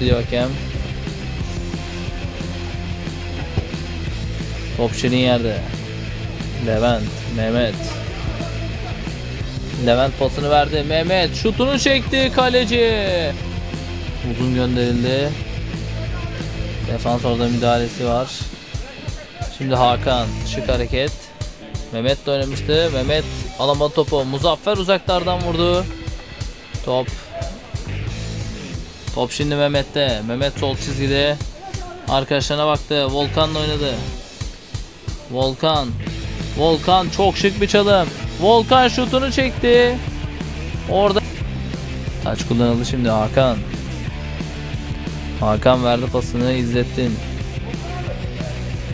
Diyor hakem. Top şirin yerde. Levent, Mehmet. Levent pasını verdi. Mehmet şutunu çekti kaleci. Uzun gönderildi. Defans orada müdahalesi var. Şimdi Hakan şık hareket. Mehmet de oynamıştı. Mehmet alamadı topu. Muzaffer uzaklardan vurdu. Top. Top şimdi Mehmet'te. Mehmet sol çizgide. Arkadaşlarına baktı. Volkan'la oynadı. Volkan. Volkan çok şık bir çalım. Volkan şutunu çekti. Orada taç kullanıldı şimdi Hakan. Hakan verdi pasını İzzettin.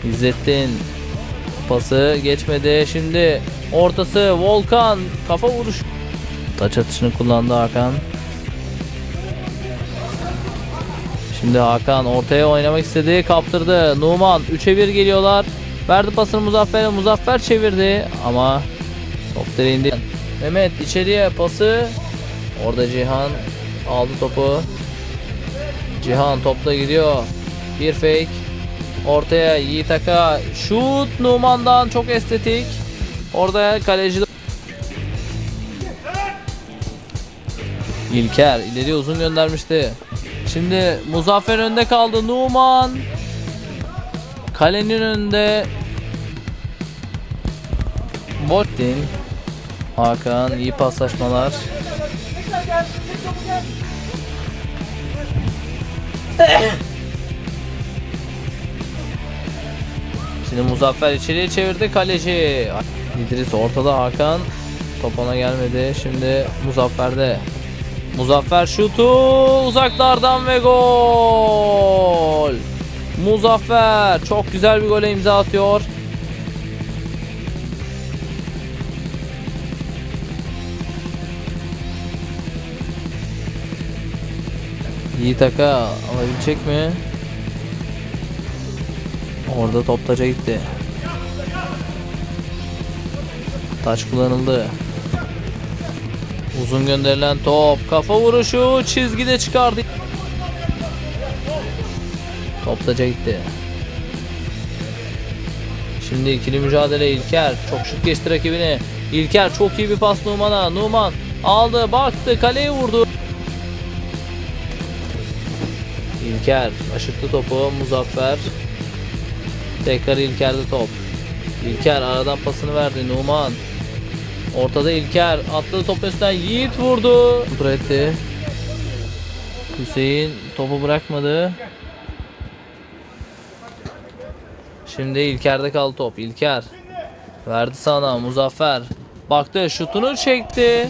İzzettin pası geçmedi. Şimdi ortası Volkan kafa vuruş. Taç atışını kullandı Hakan. Şimdi Hakan ortaya oynamak istedi. Kaptırdı. Numan 3'e 1 geliyorlar. Verdi pasını Muzaffer'e. Muzaffer çevirdi ama top direğe indi. Mehmet içeriye pası. Orada Cihan aldı topu. Cihan topla gidiyor. Bir fake. Ortaya Yiğit Aka. Şut Numan'dan çok estetik. Orada kaleci İlker ileriye uzun göndermişti. Şimdi Muzaffer önde kaldı. Numan kalenin önünde Bottin Hakan iyi paslaşmalar. Şimdi Muzaffer içeriye çevirdi kaleci. İdris ortada Hakan. Top ona gelmedi. Şimdi Muzaffer'de. Muzaffer şutu uzaklardan ve gol. Muzaffer çok güzel bir gole imza atıyor. Yiğit Aka alabilecek mi? Orada top taca gitti. Taç kullanıldı. Uzun gönderilen top. Kafa vuruşu çizgide çıkardı. Top taca gitti. Şimdi ikili mücadele İlker. Çok şık geçti rakibini. İlker çok iyi bir pas Numan'a. Numan aldı baktı kaleye vurdu. İlker aşırttı topu. Muzaffer. Tekrar İlker'de top. İlker aradan pasını verdi. Numan. Ortada İlker. Atladı top üstten. Yiğit vurdu. Kontrol etti. Hüseyin topu bırakmadı. Şimdi İlker'de kaldı top. İlker. Verdi sana. Muzaffer. Baktı şutunu çekti.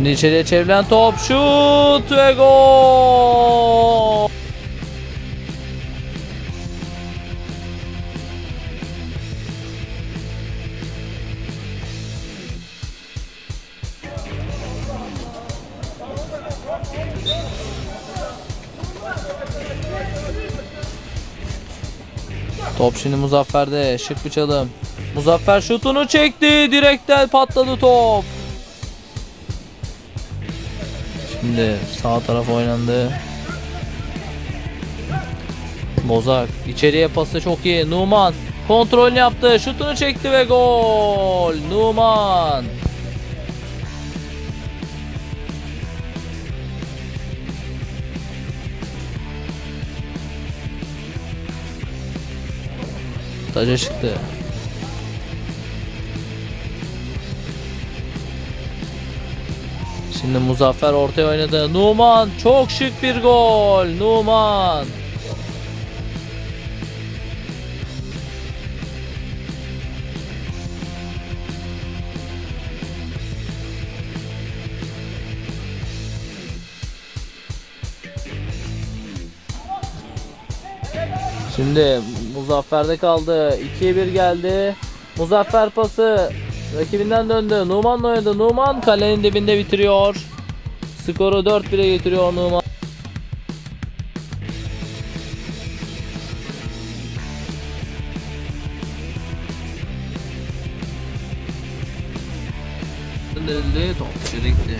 Şimdi içeriye çevrilen top şut ve gol. Top şimdi Muzaffer'de şık bir çalım. Muzaffer şutunu çekti. Direkten patladı top. Şimdi sağ taraf oynandı. Bozak içeriye pası çok iyi. Numan kontrolünü yaptı. Şutunu çekti ve gol. Numan. Taca çıktı. Şimdi Muzaffer ortaya oynadı. Numan çok şık bir gol. Numan. Şimdi Muzaffer'de kaldı. 2'ye 1 geldi. Muzaffer pası Rakibinden döndü. Numan oynadı. Numan kalenin dibinde bitiriyor. Skoru 4-1'e getiriyor Numan. Top çelikti.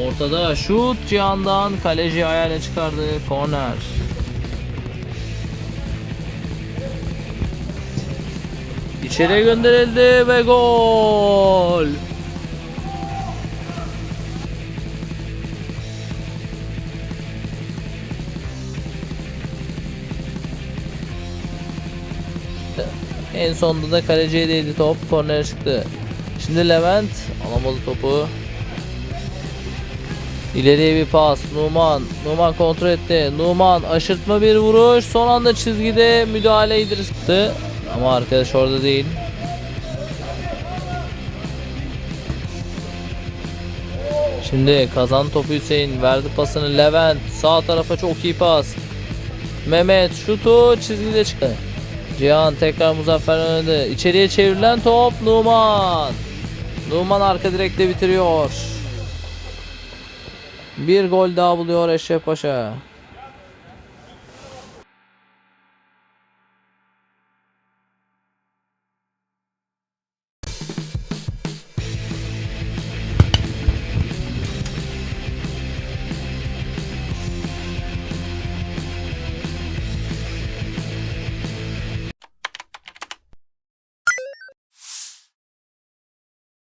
Ortada şut Cihan'dan kaleci ayağıyla çıkardı. Korner. İçeriye gönderildi ve gol. En sonunda da kaleciye değdi top. Kornere çıktı. Şimdi Levent alamadı topu. İleriye bir pas. Numan. Numan kontrol etti. Numan aşırtma bir vuruş. Son anda çizgide müdahale İdris. Ama arkadaş orada değil. Şimdi kazan topu Hüseyin verdi pasını Levent sağ tarafa çok iyi pas. Mehmet şutu çizgide çıktı. Cihan tekrar Muzaffer önünde. İçeriye çevrilen top Numan. Numan arka direkte bitiriyor. Bir gol daha buluyor Eşref Paşa.